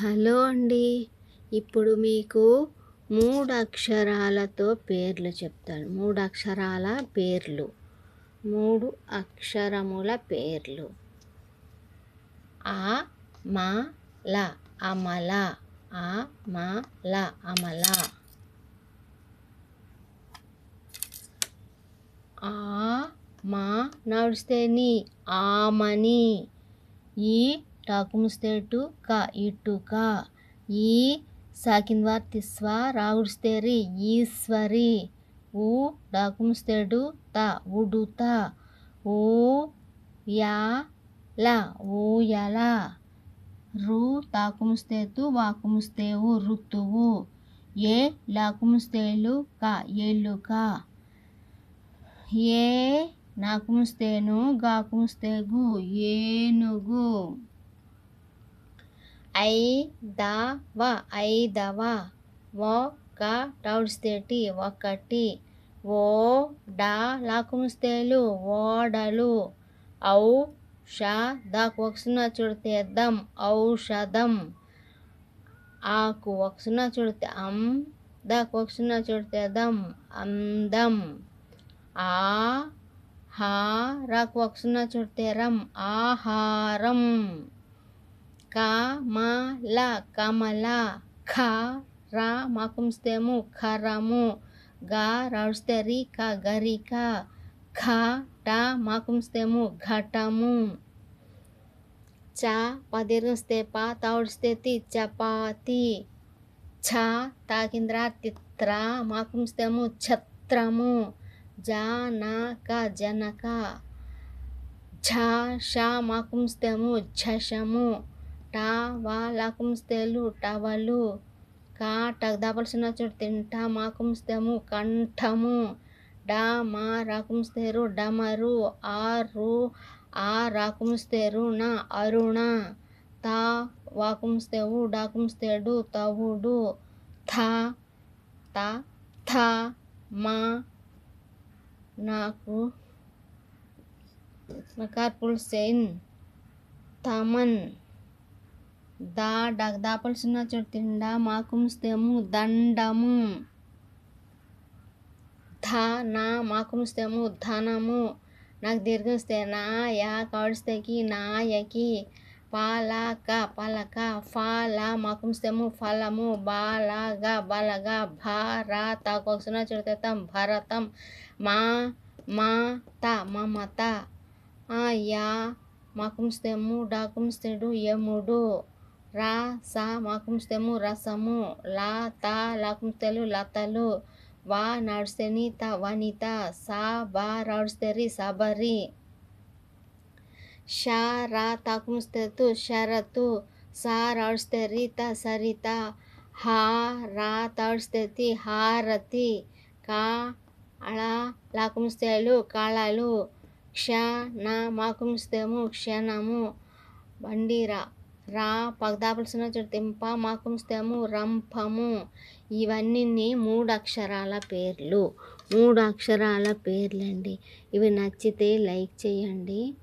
Hello అండి. ఇప్పుడు మీకు మూడు అక్షరాలతో పేర్లు చెప్తాను. మూడు అక్షరాల పేర్లు. మూడు అక్షరముల పేర్లు. ఆ మా ల అమల. ఆ మా ల అమల. ఆ మా నడుస్తేని ఆమని. ఈ టాకుముస్తేటు క ఇటుక ఈ సాకిన్వార్ తిస్వా రాగుడిస్తేరి ఈశ్వరి. ఊ డాకుముస్తేడు త ఉడుత. ఊ యా ల ఊయల రు తాకుముస్తేతు వాకుముస్తేవు ఋతువు. ఏ లాకుముస్తేలు క ఎలుక ఏ నాకుముస్తేను గాకుముస్తేగు ఏనుగు. ఐదవ ఐదవ ఒక టౌడ్స్తేటి ఒకటి ఓ డా లాకుముస్తేలు ఓడలు ఔ షా దాకు ఒకసున్న చుడితే దం ఔషధం ఆకు ఒకసున్న చుడితే అం దాకు ఒకసున్న చుడితే దం అందం ఆ హా రాకు ఒకసున్న చుడితే రం ఆహారం. కమల కమల ఖ రా మాకుంస్తేము ఖరము గా రాడుస్తే రిక గరిక ఖ ట మాకుంస్తేము ఘటము. చ పదిరుస్తే పా తాడుస్తే తి చపాతి. ఛ తాకింద్ర తిత్ర మాకుంస్తేము ఛత్రము. జానక జనక. ఝ ష మాకుంస్తేము ఝషము టా వా లాకుంస్తేలు టవలు కా టక్ దాపలసిన చోటు తింటా మాకుంస్తేము కంఠము. డా మా రాకుంస్తేరు డమరు ఆరు ఆ రాకుంస్తేరు నా అరుణ తా వాకుంస్తేవు డాకుంస్తేడు తవుడు థ త థ మా నాకు నకార్ సేన్ తమన్. దా డగ్ దాపలసిన చోటు మాకుంస్తేము దండము. ధ నా మాకుంస్తేము ధనము. నాకు దీర్ఘిస్తే నా యా కాడుస్తేకి నాయకి పాలక పలక ఫాల మాకుంస్తేము ఫలము. బాలగ బలగ భారత కొక్సిన చుడితేతం భరతం. మా మా త మమత. ఆ యా మాకుంస్తేము డాకుంస్తేడు యముడు. రా సా మాకుంస్తేము రసము లా తా లాకుంస్తేలు లతలు వా నడుస్తేని త వనిత సా బా రాడుస్తేరి సబరి ష రా తాకుముస్తేతు షరతు సా రాడుస్తేరి త సరిత హా రా తాడుస్తేతి హారతి కా అళ లాకుముస్తేలు కాళలు. క్ష నా మాకుముస్తేము క్షణము. బండిరా రా పగదాపలసిన చుట్టింప తింప రంపము. ఇవన్నీ మూడు అక్షరాల పేర్లు. మూడు అక్షరాల పేర్లండి. ఇవి నచ్చితే లైక్ చేయండి.